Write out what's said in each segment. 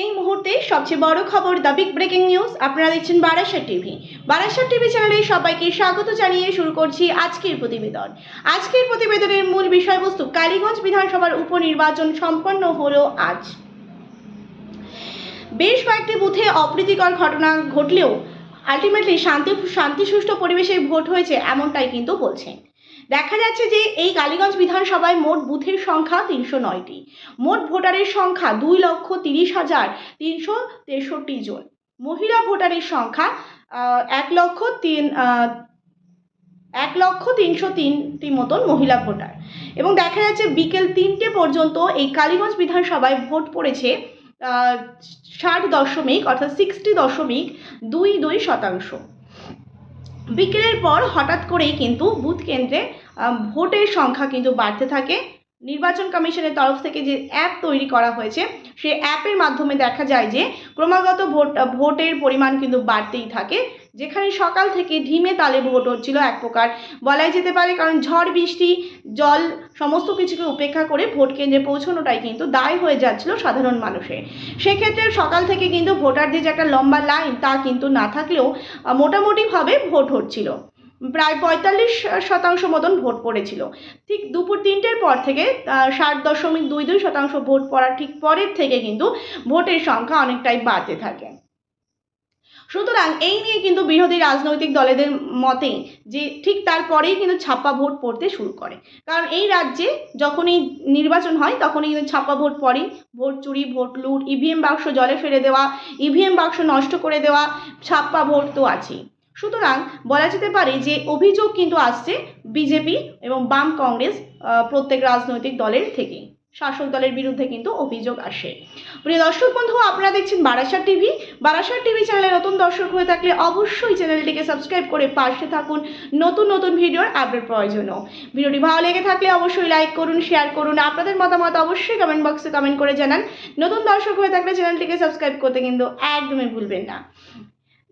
এই মুহূর্তে সবচেয়ে বড় খবর দ্য বিগ ব্রেকিং নিউজ আপনারা দেখছেন বারাসাত টিভি। বারাসাত টিভি চ্যানেলে সবাইকে স্বাগত জানিয়ে শুরু করছি আজকের প্রতিবেদন। আজকের প্রতিবেদনের মূল বিষয়বস্তু কালীগঞ্জ বিধানসভার উপনির্বাচন সম্পন্ন হলো আজ। বেশ কয়েকটি বুথে অপ্রীতিকর ঘটনা ঘটলেও আলটিমেটলি শান্তি শান্তি সুষ্ঠু পরিবেশে ভোট হয়েছে এমনটাই কিন্তু বলছেন দেখা যাচ্ছে যে এই কালীগঞ্জ বিধানসভায় মোট বুথের সংখ্যা তিনশো নয়টি। মোট ভোটারের সংখ্যা দুই লক্ষ তিরিশ হাজার তিনশো তেষট্টি জন। মহিলা ভোটারের সংখ্যা এক লক্ষ তিন এক লক্ষ তিনশো তিনটি মতন মহিলা ভোটার। এবং দেখা যাচ্ছে বিকেল তিনটে পর্যন্ত এই কালীগঞ্জ বিধানসভায় ভোট পড়েছে ষাট দশমিক, অর্থাৎ সিক্সটি দশমিক দুই দুই শতাংশ। বিকেলের পর হঠাৎ করেই কিন্তু বুথ কেন্দ্রে ভোটের সংখ্যা কিন্তু বাড়তে থাকে। নির্বাচন কমিশনের তরফ থেকে যে অ্যাপ তৈরি করা হয়েছে, সেই অ্যাপের মাধ্যমে দেখা যায় যে ক্রমাগত ভোট, ভোটের পরিমাণ কিন্তু বাড়তেই থাকে। যেখানে সকাল থেকে ঢিমে তালে ভোট হচ্ছিল এক প্রকার। বলাই যেতে পারে কারণ ঝড়, বৃষ্টি, জল সমস্ত কিছুকে উপেক্ষা করে ভোট কেন্দ্রে পৌঁছানোটাই কিন্তু দায় হয়ে যাচ্ছিল সাধারণ মানুষের। সেক্ষেত্রে সকাল থেকে কিন্তু ভোটারদের যে একটা লম্বা লাইন তা কিন্তু না থাকলেও মোটামুটিভাবে ভোট হচ্ছিল। প্রায় পঁয়তাল্লিশ শতাংশ মতন ভোট পড়েছিল। ঠিক দুপুর তিনটের পর থেকে ষাট দশমিক দুই দুই শতাংশ ভোট পড়ার ঠিক পরের থেকে কিন্তু ভোটের সংখ্যা অনেকটাই বাড়তে থাকে। সুতরাং এই নিয়ে কিন্তু বিরোধী রাজনৈতিক দলেদের মতেই যে ঠিক তারপরেই কিন্তু ছাপ্পা ভোট পড়তে শুরু করে। কারণ এই রাজ্যে যখনই নির্বাচন হয়, তখনই কিন্তু ছাপ্পা ভোট পড়ে। ভোট চুরি, ভোট লুট ইভিএম বাক্স জলে ফেলে দেওয়া ইভিএম বাক্স নষ্ট করে দেওয়া ছাপ্পা ভোট তো আছেই। সুতরাং বলা যেতে পারে যে অভিযোগ কিন্তু আসছে বিজেপি এবং বাম কংগ্রেস প্রত্যেক রাজনৈতিক দলের থেকেই। শাসক দলের বিরুদ্ধে কিন্তু অভিযোগ আসে। প্রিয় দর্শক বন্ধু, আপনারা দেখছেন বারাসাত টিভি। বারাসাত টিভি চ্যানেলে নতুন দর্শক হয়ে থাকলে অবশ্যই চ্যানেলটিকে সাবস্ক্রাইব করে পাশে থাকুন। নতুন নতুন ভিডিওর আপডেট পাওয়ার জন্য। ভিডিওটি ভালো লেগে থাকলে অবশ্যই লাইক করুন, শেয়ার করুন। আপনাদের মতামত অবশ্যই কমেন্ট বক্সে কমেন্ট করে জানান। নতুন দর্শক হয়ে থাকলে চ্যানেলটিকে সাবস্ক্রাইব করতে কিন্তু একদমই ভুলবেন না।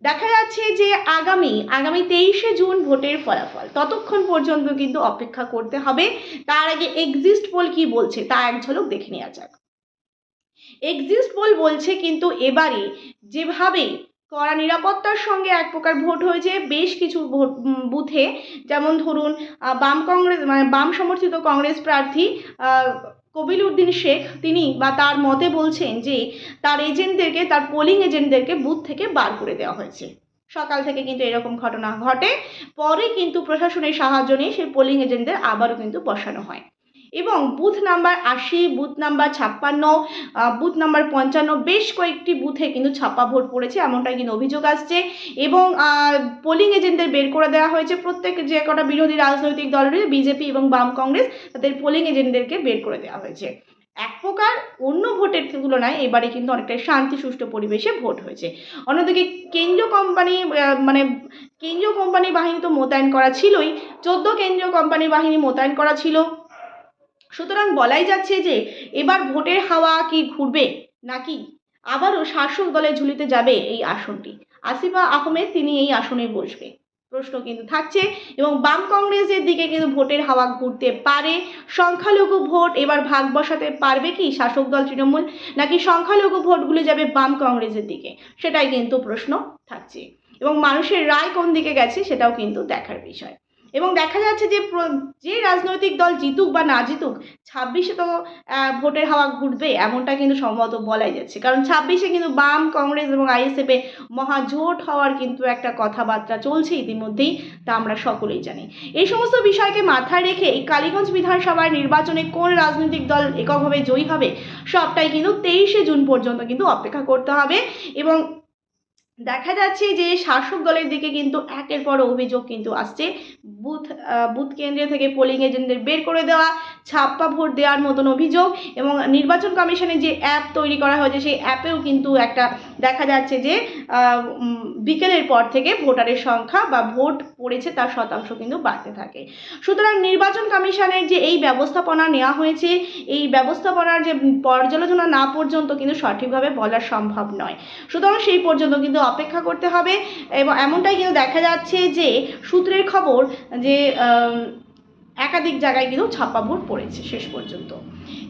দেখা যাচ্ছে যে আগামী আগামী তেইশে জুন ভোটের ফলাফল। ততক্ষণ পর্যন্ত কিন্তু অপেক্ষা করতে হবে। তার আগে এক্সিস্ট পোল কি বলছে তা এক ঝলক দেখে নেওয়া যাক। এক্সিস্ট পোল বলছে কিন্তু এবারে যেভাবে কড়া নিরাপত্তার সঙ্গে এক প্রকার ভোট হয়েছে, বেশ কিছু ভোট বুথে। যেমন ধরুন বাম কংগ্রেস মানে বাম সমর্থিত কংগ্রেস প্রার্থী কবির উদ্দিন শেখ তিনি বা তার মতে বলছেন যে তার এজেন্টদেরকে, তার পোলিং এজেন্টদেরকে বুথ থেকে বার করে দেওয়া হয়েছে। সকাল থেকে কিন্তু এরকম ঘটনা ঘটে। পরে কিন্তু প্রশাসনের সাহায্য নিয়ে সেই পোলিং এজেন্টদের আবারও কিন্তু বসানো হয়। এবং বুথ নাম্বার আশি, বুথ নাম্বার ছাপ্পান্ন বুথ নাম্বার পঞ্চান্ন বেশ কয়েকটি বুথে কিন্তু ছাপ্পা ভোট পড়েছে, এমনটাই কিন্তু অভিযোগ আসছে। এবং পোলিং এজেন্টদের বের করে দেওয়া হয়েছে, প্রত্যেক যে কটা বিরোধী রাজনৈতিক দল রয়েছে, বিজেপি এবং বাম কংগ্রেস, তাদের পোলিং এজেন্টদেরকে বের করে দেওয়া হয়েছে। এক প্রকার অন্য ভোটের তুলনায় এবারে কিন্তু অনেকটাই শান্তি সুষ্ঠু পরিবেশে ভোট হয়েছে। অন্যদিকে কেন্দ্রীয় কোম্পানি মানে কেন্দ্রীয় কোম্পানি বাহিনী তো মোতায়েন করা ছিলই, চোদ্দ কেন্দ্রীয় কোম্পানি বাহিনী মোতায়েন করা ছিল। সুতরাং বলাই যাচ্ছে যে, এবার ভোটের হাওয়া কি ঘুরবে? নাকি আবারও শাসক দলের ঝুলিতে যাবে এই আসনটি? আসিফা আহমেদ, তিনি এই আসনে বসবে। প্রশ্ন কিন্তু থাকছে এবং বাম কংগ্রেসের দিকে কিন্তু ভোটের হাওয়া ঘুরতে পারে। সংখ্যালঘু ভোট এবার ভাগ বসাতে পারবে কি শাসক দল তৃণমূল, নাকি সংখ্যালঘু ভোটগুলো যাবে বাম কংগ্রেসের দিকে? সেটাই কিন্তু প্রশ্ন থাকছে। এবং মানুষের রায় কোন দিকে গেছে সেটাও কিন্তু দেখার বিষয়। এবং দেখা যাচ্ছে যে যে রাজনৈতিক দল জিতুক বা না জিতুক ছাব্বিশে তো ভোটের হাওয়া ঘুরবে এমনটা কিন্তু সম্ভবত বলাই যাচ্ছে। কারণ ছাব্বিশে কিন্তু বাম, কংগ্রেস এবং আইএসএফে মহাজোট হওয়ার কিন্তু একটা কথাবার্তা চলছে ইতিমধ্যেই, তা আমরা সকলেই জানি। এই সমস্ত বিষয়কে মাথায় রেখে এই কালীগঞ্জ বিধানসভার নির্বাচনে কোন রাজনৈতিক দল এককভাবে জয়ী হবে, সবটাই কিন্তু তেইশে জুন পর্যন্ত কিন্তু অপেক্ষা করতে হবে এবং দেখা যাচ্ছে যে শাসক দলের দিকে কিন্তু একের পর অভিযোগ কিন্তু আসছে। বুথ বুথ কেন্দ্র থেকে পোলিং এজেন্টদের বের করে দেওয়া, ছাপ্পা ভোট দেওয়ার মতন অভিযোগ এবং নির্বাচন কমিশনের যে অ্যাপ তৈরি করা হয়েছে, সেই অ্যাপেও কিন্তু একটা দেখা যাচ্ছে যে বিকেলের পর থেকে ভোটারের সংখ্যা বা ভোট পড়েছে তার শতাংশ কিন্তু বাড়তে থাকে। সুতরাং নির্বাচন কমিশনের যে এই ব্যবস্থাপনা নেওয়া হয়েছে, এই ব্যবস্থাপনার যে পর্যালোচনা না পর্যন্ত কিন্তু সঠিকভাবে বলা সম্ভব নয়। সুতরাং সেই পর্যন্ত কিন্তু অপেক্ষা করতে হবে। এবং এমনটাই কিন্তু দেখা যাচ্ছে যে, সূত্রের খবর যে একাধিক জায়গায় কিন্তু ছাপ্পা ভোট পড়েছে শেষ পর্যন্ত।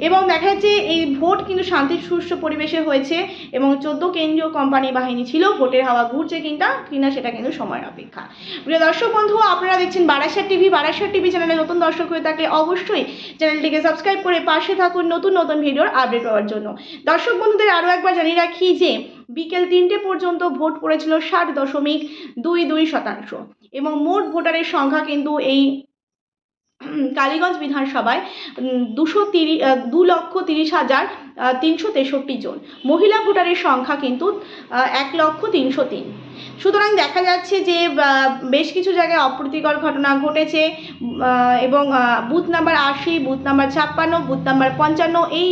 এবং দেখা যাচ্ছে এই ভোট কিন্তু শান্তি সুষ্ঠু পরিবেশে হয়েছে এবং চোদ্দ কেন্দ্রীয় কোম্পানি বাহিনী ছিল, ভোটের হাওয়া ঘুরছে কিনা কিনা সেটা কিন্তু সময়ের অপেক্ষা। প্রিয় দর্শক বন্ধু, আপনারা দেখছেন বারাসাত টিভি। বারাসাত টিভি চ্যানেলে নতুন দর্শক হয়ে থাকলে অবশ্যই চ্যানেলটিকে সাবস্ক্রাইব করে পাশে থাকুন নতুন নতুন ভিডিওর আপডেট পাওয়ার জন্য। দর্শক বন্ধুদের আরও একবার জানিয়ে রাখি যে বিকেল তিনটে পর্যন্ত ভোট পড়েছিল ষাট দশমিক দুই দুই শতাংশ। এবং মোট ভোটারের সংখ্যা কিন্তু এই কালীগঞ্জ বিধানসভায় দুশো তিরিশ দু লক্ষ তিরিশ হাজার তিনশো তেষট্টি জন। মহিলা ভোটারের সংখ্যা কিন্তু এক লক্ষ তিনশো তিন। সুতরাং দেখা যাচ্ছে যে বেশ কিছু জায়গায় অপ্রীতিকর ঘটনা ঘটেছে এবং বুথ নাম্বার আশি, বুথ নাম্বার ছাপ্পান্ন, বুথ নাম্বার পঞ্চান্ন, এই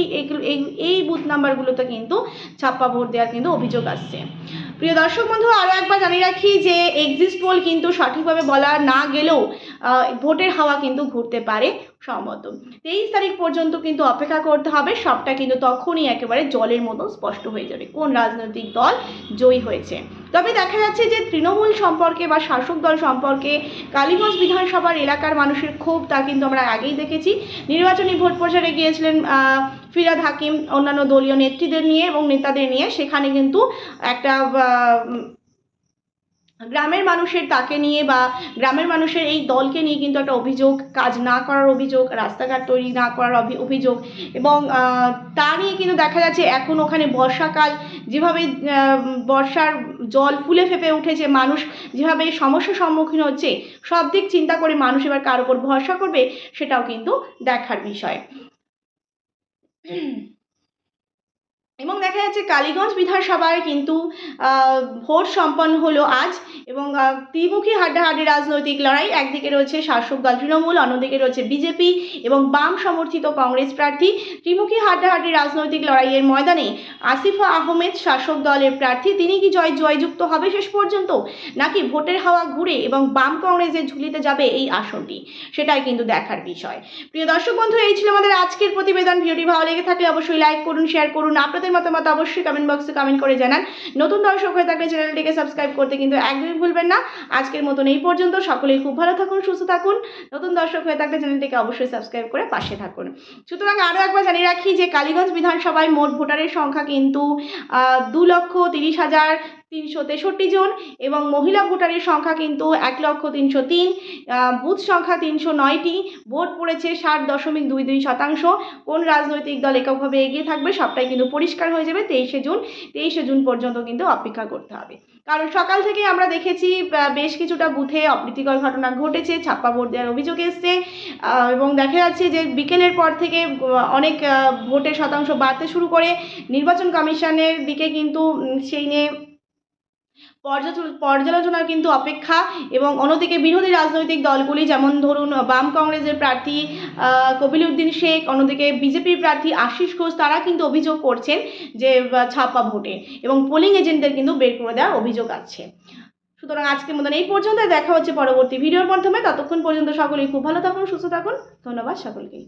এই বুথ নাম্বারগুলোতে কিন্তু ছাপ্পা ভোট দেওয়ার কিন্তু অভিযোগ আসছে। প্রিয় দর্শক বন্ধু, আরও একবার জানিয়ে রাখি যে এক্সিস্ট পোল কিন্তু সঠিকভাবে বলা না গেলেও ভোটের হাওয়া কিন্তু ঘুরতে পারে। সম্মত। তেইশ তারিখ পর্যন্ত কিন্তু অপেক্ষা করতে হবে, সবটা কিন্তু তখনই একেবারে জলের মতো স্পষ্ট হয়ে যাবে, কোন রাজনৈতিক দল জয়ী হয়েছে। তবে দেখা যাচ্ছে যে তৃণমূল সম্পর্কে বা শাসক দল সম্পর্কে কালীগঞ্জ বিধানসভার এলাকার মানুষের ক্ষোভ তা কিন্তু আমরা আগেই দেখেছি। নির্বাচনী ভোট প্রচারে গিয়েছিলেন ফিরাদ হাকিম, অন্যান্য দলীয় নেত্রীদের নিয়ে এবং নেতাদের নিয়ে। সেখানে কিন্তু একটা গ্রামের মানুষের তাকে নিয়ে বা গ্রামের মানুষের এই দলকে নিয়ে কিন্তু একটা অভিযোগ, কাজ না করার অভিযোগ, রাস্তাঘাট তৈরি না করার অভি- অভিযোগ এবং তা নিয়ে কিন্তু দেখা যাচ্ছে এখন ওখানে বর্ষাকাল, যেভাবে বর্ষার জল ফুলে ফেপে উঠেছে, মানুষ যেভাবে সমস্যার সম্মুখীন হচ্ছে, সব দিক চিন্তা করে মানুষ এবার কার ওপর ভরসা করবে সেটাও কিন্তু দেখার বিষয়। এবং দেখা যাচ্ছে কালীগঞ্জ বিধানসভায় কিন্তু ভোট সম্পন্ন হলো আজ এবং ত্রিমুখী হাড্ডাহাড্ডি রাজনৈতিক লড়াই, একদিকে রয়েছে শাসক দল তৃণমূল, অন্যদিকে রয়েছে বিজেপি এবং বাম সমর্থিত কংগ্রেস প্রার্থী। ত্রিমুখী হাড্ডাহাড্ডি রাজনৈতিক লড়াইয়ের ময়দানে আসিফা আহমেদ শাসক দলের প্রার্থী, তিনি কি জয়, জয়যুক্ত হবে শেষ পর্যন্ত? নাকি ভোটের হাওয়া ঘুরে এবং বাম কংগ্রেসের ঝুলিতে যাবে এই আসনটি? সেটাই কিন্তু দেখার বিষয়। প্রিয় দর্শক বন্ধু, এই ছিল আমাদের আজকের প্রতিবেদন। ভিডিওটি ভালো লেগে থাকলে অবশ্যই লাইক করুন শেয়ার করুন। আপনাদের মতামত অবশ্যই কমেন্ট বক্সে কমেন্ট করে জানান। নতুন দর্শক হয়ে থাকলে চ্যানেলটিকে সাবস্ক্রাইব করতে কিন্তু একদমই ভুলবেন না। আজকের মতন এই পর্যন্ত, সকলেই খুব ভালো থাকুন, সুস্থ থাকুন। নতুন দর্শক হয়ে থাকলে চ্যানেলটিকে অবশ্যই সাবস্ক্রাইব করে পাশে থাকুন। সুতরাং আরও একবার জানিয়ে রাখি যে কালীগঞ্জ বিধানসভায় মোট ভোটারের সংখ্যা কিন্তু দু লক্ষ তিরিশ হাজার তিনশো তেষট্টি জন এবং মহিলা ভোটারের সংখ্যা কিন্তু এক লক্ষ তিনশো তিন বুথ সংখ্যা তিনশো নয়টি, ভোট পড়েছে ষাট দশমিক দুই দুই শতাংশ। কোন রাজনৈতিক দল এককভাবে এগিয়ে থাকবে সবটাই কিন্তু পরিষ্কার হয়ে যাবে তেইশে জুন। তেইশে জুন পর্যন্ত কিন্তু অপেক্ষা করতে হবে। কারণ সকাল থেকে আমরা দেখেছি বেশ কিছুটা বুথে অপ্রীতিকর ঘটনা ঘটেছে, ছাপ্পা ভোট দেওয়ার অভিযোগ এসছে এবং দেখা যাচ্ছে যে বিকেলের পর থেকে অনেক ভোটের শতাংশ বাড়তে শুরু করে। নির্বাচন কমিশনের দিকে কিন্তু সেই নিয়ে পর্যালোচনা পর্যালোচনার কিন্তু অপেক্ষা এবং অন্যদিকে বিরোধী রাজনৈতিক দলগুলি যেমন ধরুন বাম কংগ্রেসের প্রার্থী আহ, কপিলউদ্দিন শেখ অন্যদিকে বিজেপির প্রার্থী আশিস ঘোষ তারা কিন্তু অভিযোগ করছেন যে ছাপা ভোটে এবং পোলিং এজেন্টদের কিন্তু বের করে দেওয়ার অভিযোগ আছে। সুতরাং আজকের মতন এই পর্যন্ত দেখা হচ্ছে পরবর্তী ভিডিওর মাধ্যমে। ততক্ষণ পর্যন্ত সকলেই খুব ভালো থাকুন সুস্থ থাকুন। ধন্যবাদ সকলকেই।